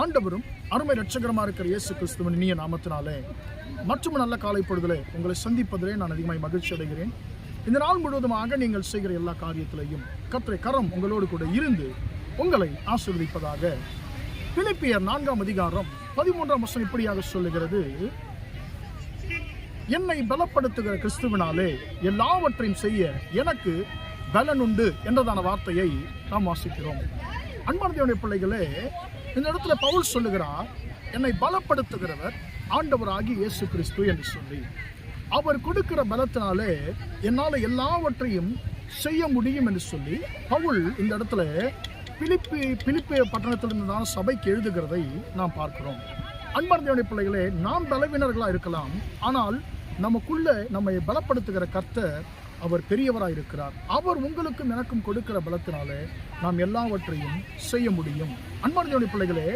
ஆண்டவரும் அருமை ரட்சகரமாக இருக்கிற இயேசு கிறிஸ்துவின் இனிய நாமத்தினாலே மற்றும் நல்ல காலை பொழுதிலே உங்களை சந்திப்பதிலே நான் அதிகமாக மகிழ்ச்சி அடைகிறேன். இந்த நாள் முழுவதுமாக நீங்கள் செய்கிற எல்லா காரியத்திலையும் கர்த்தரை கரம் உங்களோடு கூட இருந்து உங்களை ஆசிர்வதிப்பதாக பிலிப்பியர் நான்காம் அதிகாரம் பதிமூன்றாம் வருஷம் இப்படியாக சொல்லுகிறது. என்னை பலப்படுத்துகிற கிறிஸ்துவினாலே எல்லாவற்றையும் செய்ய எனக்கு பலன் உண்டு என்றதான வார்த்தையை நாம் வாசிக்கிறோம். அன்பானதேவனுடைய பிள்ளைகளே இந்த இடத்துல பவுல் சொல்லுகிறார் என்னை பலப்படுத்துகிறவர் ஆண்டவராகி இயேசு கிறிஸ்து என்று சொல்லி. அவர் கொடுக்கிற பலத்தினாலே என்னால் எல்லாவற்றையும் செய்ய முடியும் என்று சொல்லி பவுல் இந்த இடத்துல பிலிப்பி பிலிப்பி தான் சபைக்கு எழுதுகிறதை நாம் பார்க்கிறோம். அன்பார்ந்தவனுடைய பிள்ளைகளே நாம் பலவீனர்களாக இருக்கலாம் ஆனால் நமக்குள்ள நம்மை பலப்படுத்துகிற கர்த்தர் அவர் பெரியவராக இருக்கிறார் அவர் உங்களுக்கும் எனக்கும் கொடுக்கிற பலத்தினாலே நாம் எல்லாவற்றையும் செய்ய முடியும். அன்பார்ந்த பிள்ளைகளே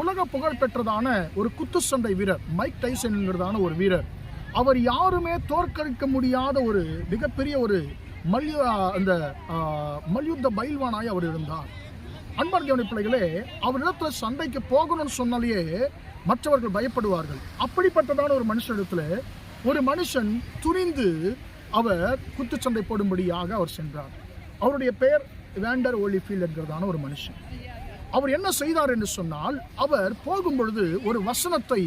உலக புகழ் பெற்றதான ஒரு குத்துச்சண்டை வீரர் மைக் டைசன் என்கிறதான ஒரு வீரர் அவர் யாருமே தோற்கடிக்க முடியாத ஒரு மிகப்பெரிய ஒரு மல்யு அந்த மல்யுத்த பயில்வானாய் அவர் இருந்தார். அன்பார்ந்த தேவனி பிள்ளைகளே அவரிடத்துல சண்டைக்கு போகணும்னு சொன்னாலேயே மற்றவர்கள் பயப்படுவார்கள். அப்படிப்பட்டதான ஒரு மனுஷனிடத்துல ஒரு மனுஷன் துணிந்து அவர் குத்துச்சண்டை போடும்படியாக அவர் சென்றார். அவருடைய பெயர் வேண்டர் ஓலிஃபீல் என்கிறதான ஒரு மனுஷன். அவர் என்ன செய்தார் என்று சொன்னால் அவர் போகும் பொழுது ஒரு வசனத்தை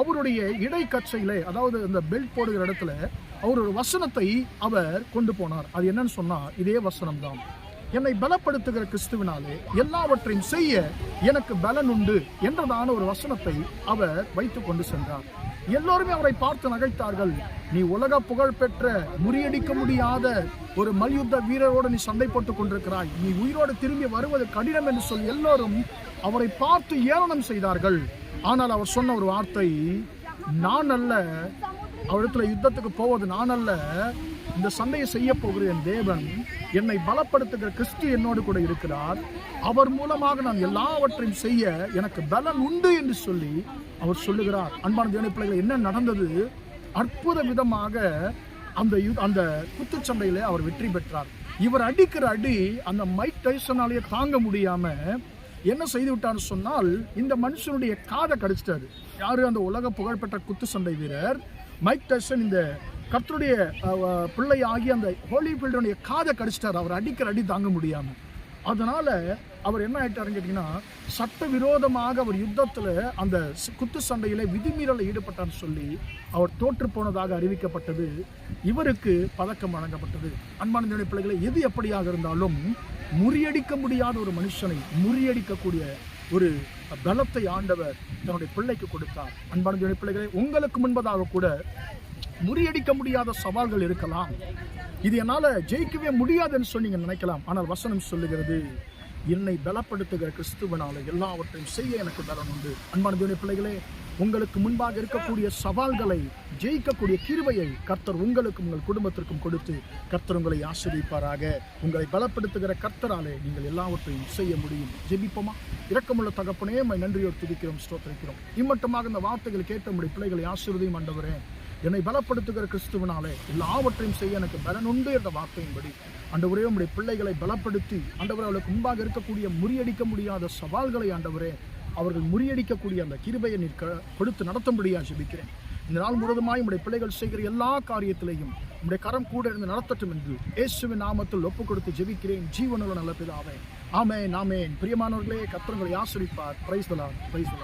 அவருடைய இடைக்கச்சையிலே அதாவது அந்த பெல்ட் போடுகிற இடத்துல அவர் ஒரு வசனத்தை அவர் கொண்டு போனார். அது என்னன்னு சொன்னால் இதே வசனம் தான் என்னை பலப்படுத்துகிற கிறிஸ்துவினாலே எல்லாவற்றையும் செய்ய எனக்கு பலன் உண்டு என்றதான ஒரு வசனத்தை அவர் வைத்து கொண்டு சென்றார். எல்லோருமே அவரை பார்த்து நகைத்தார்கள். நீ உலக புகழ் பெற்ற முறியடிக்க முடியாத ஒரு மல்யுத்த வீரரோடு நீ சண்டை போட்டுக் கொண்டிருக்கிறாய். நீ உயிரோடு திரும்பி வருவது கடினம் என்று சொல்லி எல்லோரும் அவரை பார்த்து ஏளனம் செய்தார்கள். ஆனால் அவர் சொன்ன ஒரு வார்த்தை நான் அல்ல. அவரிடத்துல யுத்தத்துக்கு போவது நான் அல்ல. இந்த சண்டையை செய்ய போகிற என் தேவன் என்னை பலப்படுத்துகிற கிறிஸ்து என்னோடு கூட இருக்கிறார். அவர் மூலமாக நான் எல்லாவற்றையும் செய்ய எனக்கு பலன் உண்டு என்று சொல்லி அவர் சொல்லுகிறார். அன்பான தேவனை பிள்ளைகள் என்ன நடந்தது? அற்புத விதமாக அந்த யு- அந்த குத்துச்சண்டையில் அவர் வெற்றி பெற்றார். இவர் அடிக்கிற அடி அந்த மைக் டைசனாலேயே தாங்க முடியாம என்ன செய்து விட்டான்னு சொன்னால் இந்த மனுஷனுடைய காதை கடிச்சிட்டாரு. யாரு? அந்த உலக புகழ்பெற்ற குத்து சண்டை வீரர் மைக் டைசன் இந்த கர்த்தருடைய பிள்ளை ஆகி அந்த ஹோலி ஃபீல்டனுடைய காதை கடிச்சிட்டார். அவர் அடிக்கிற அடி தாங்க முடியாமல் அதனால் அவர் என்ன ஆகிட்டாருன்னு கேட்டிங்கன்னா சட்டவிரோதமாக அவர் யுத்தத்தில் அந்த குத்து சண்டையில் விதிமீறலில் ஈடுபட்டான்னு சொல்லி அவர் தோற்று போனதாக அறிவிக்கப்பட்டது. இவருக்கு பதக்கம் வழங்கப்பட்டது. அன்பான பிள்ளைகளை எது எப்படியாக இருந்தாலும் முறியடிக்க முடியாத ஒரு மனுஷனை முறியடிக்கக்கூடிய ஒரு பலத்தை ஆண்டவர் தன்னுடைய பிள்ளைக்கு கொடுத்தார். அன்பான பிள்ளைகளை உங்களுக்கு முன்பதாக கூட முறியடிக்க முடியாத சவால்கள் இருக்கலாம். இது என்னால் ஜெயிக்கவே முடியாதுன்னு சொல்லி நீங்கள் நினைக்கலாம். ஆனால் வசனம் சொல்லுகிறது என்னை பலப்படுத்துகிற கிறிஸ்துவனால் எல்லாவற்றையும் செய்ய எனக்கு பலம் உண்டு. அன்பான தேவனுடைய பிள்ளைகளே உங்களுக்கு முன்பாக இருக்கக்கூடிய சவால்களை ஜெயிக்கக்கூடிய கிருவையை கர்த்தர் உங்களுக்கும் உங்கள் குடும்பத்திற்கும் கொடுத்து கர்த்தர் உங்களை ஆசிரியப்பாராக உங்களை பலப்படுத்துகிற கர்த்தராலே நீங்கள் எல்லாவற்றையும் செய்ய முடியும். ஜெபிப்போமா? இரக்கமுள்ள தகப்பனே நன்றியோடு துதிக்கிறோம் ஸ்தோத்திரிக்கிறோம். இம்மட்டுமாக இந்த வார்த்தைகள் கேட்ட முடிய பிள்ளைகளை ஆசீர்வதியும் ஆண்டவரே. என்னை பலப்படுத்துகிற கிறிஸ்துவனாலே எல்லாவற்றையும் செய்ய எனக்கு பலன் உண்டு என்ற வார்த்தையின்படி ஆண்டவரே உடைய பிள்ளைகளை பலப்படுத்தி ஆண்டவரே அவளுக்கு முன்பாக இருக்கக்கூடிய முறியடிக்க முடியாத சவால்களை ஆண்டவரே அவர்கள் முறியடிக்கக்கூடிய அந்த கிருபையை நீர் க- கொடுத்து நடத்தும்படியாக ஜெபிக்கிறேன். இந்த நாள் முழுவதுமாய் உடைய பிள்ளைகள் செய்கிற எல்லா காரியத்திலையும் உடைய கரம் கூட இருந்து நடத்தட்டும் என்று இயேசுவின் நாமத்தில் ஒப்பு கொடுத்து ஜெபிக்கிறேன். ஜீவனுள்ள நல்ல பிதாவே. ஆமே நாமே பிரியமானவர்களே கத்திரங்களை ஆசிரிப்பார் பிரைஸ் பிரைஸ்